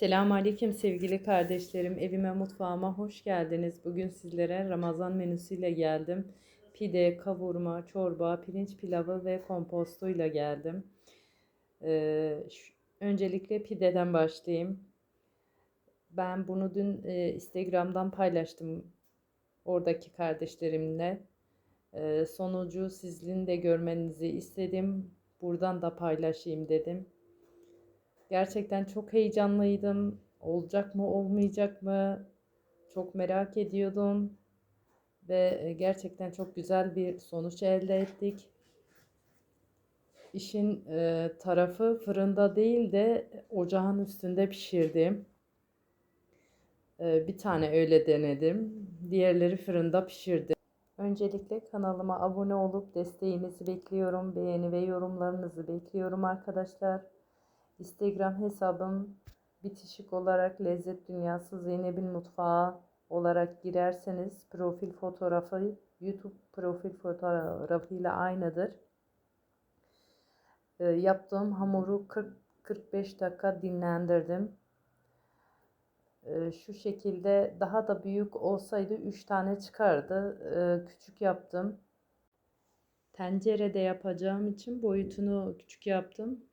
Selamünaleyküm sevgili kardeşlerim. Evime mutfağıma hoş geldiniz. Bugün sizlere Ramazan menüsüyle geldim. Pide, kavurma, çorba, pirinç pilavı ve kompostuyla geldim. Ee, öncelikle pideden başlayayım. Ben bunu dün e, Instagram'dan paylaştım oradaki kardeşlerimle. Ee, sonucu sizin de görmenizi istedim. Buradan da paylaşayım dedim. Gerçekten çok heyecanlıydım. Olacak mı, olmayacak mı? Çok merak ediyordum ve e, gerçekten çok güzel bir sonuç elde ettik. İşin e, tarafı fırında değil de ocağın üstünde pişirdim. E, bir tane öyle denedim. Diğerleri fırında pişirdim. Öncelikle kanalıma abone olup desteğinizi bekliyorum. Beğeni ve yorumlarınızı bekliyorum arkadaşlar. Instagram hesabım bitişik olarak Lezzet Dünyası Zeynep'in Mutfağı olarak girerseniz profil fotoğrafı YouTube profil fotoğrafıyla aynıdır. E, yaptığım hamuru 40-45 dakika dinlendirdim. E, şu şekilde daha da büyük olsaydı 3 tane çıkardı. E, küçük yaptım. Tencerede yapacağım için boyutunu küçük yaptım.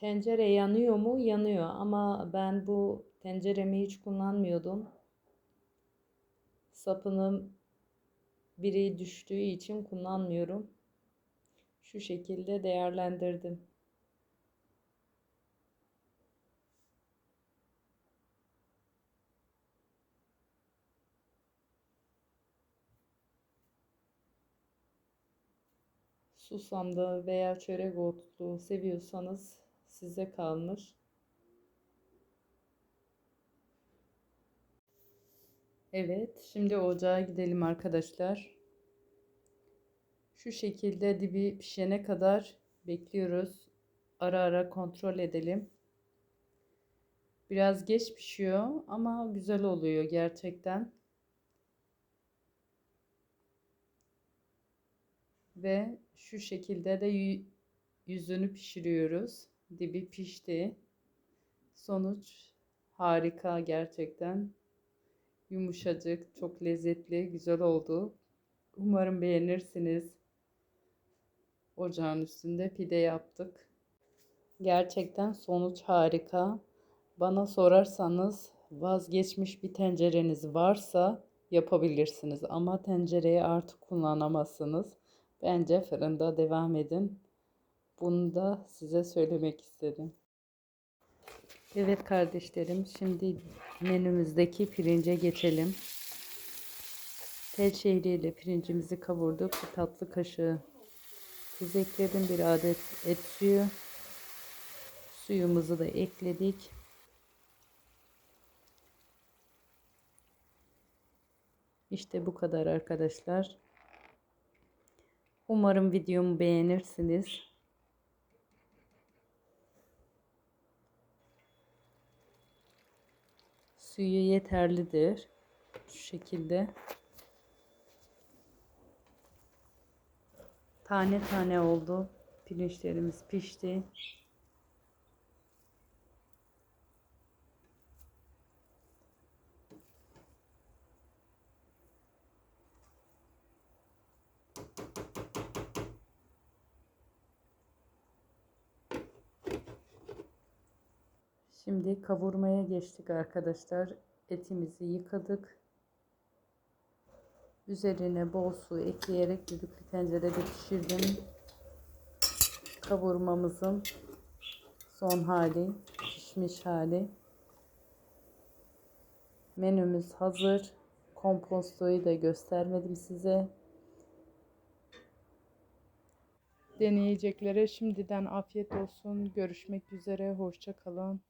Tencere yanıyor mu? Yanıyor ama ben bu tenceremi hiç kullanmıyordum. Sapının biri düştüğü için kullanmıyorum. Şu şekilde değerlendirdim. Susamlı veya çörek otlu seviyorsanız size kalmış. Evet, şimdi ocağa gidelim arkadaşlar. Şu şekilde dibi pişene kadar bekliyoruz. Ara ara kontrol edelim. Biraz geç pişiyor ama güzel oluyor gerçekten. Ve şu şekilde de yüzünü pişiriyoruz. Dibi pişti. Sonuç harika gerçekten. Yumuşacık, çok lezzetli, güzel oldu. Umarım beğenirsiniz. Ocağın üstünde pide yaptık. Gerçekten sonuç harika. Bana sorarsanız vazgeçmiş bir tencereniz varsa yapabilirsiniz ama tencereyi artık kullanamazsınız. Bence fırında devam edin. Bunu da size söylemek istedim. Evet kardeşlerim, şimdi menümüzdeki pirince geçelim. Tel şehriyle pirincimizi kavurduk. Bir tatlı kaşığı tuz ekledim. Bir adet et suyu. Suyumuzu da ekledik. İşte bu kadar arkadaşlar. Umarım videomu beğenirsiniz. Suyu yeterlidir. Şu şekilde. Tane tane oldu. Pirinçlerimiz pişti. Şimdi kavurmaya geçtik arkadaşlar. Etimizi yıkadık. Üzerine bol su ekleyerek düdüklü tencerede pişirdim. Kavurmamızın son hali, pişmiş hali. Menümüz hazır. Kompostoyu da göstermedim size. Deneyeceklere şimdiden afiyet olsun. Görüşmek üzere. Hoşça kalın.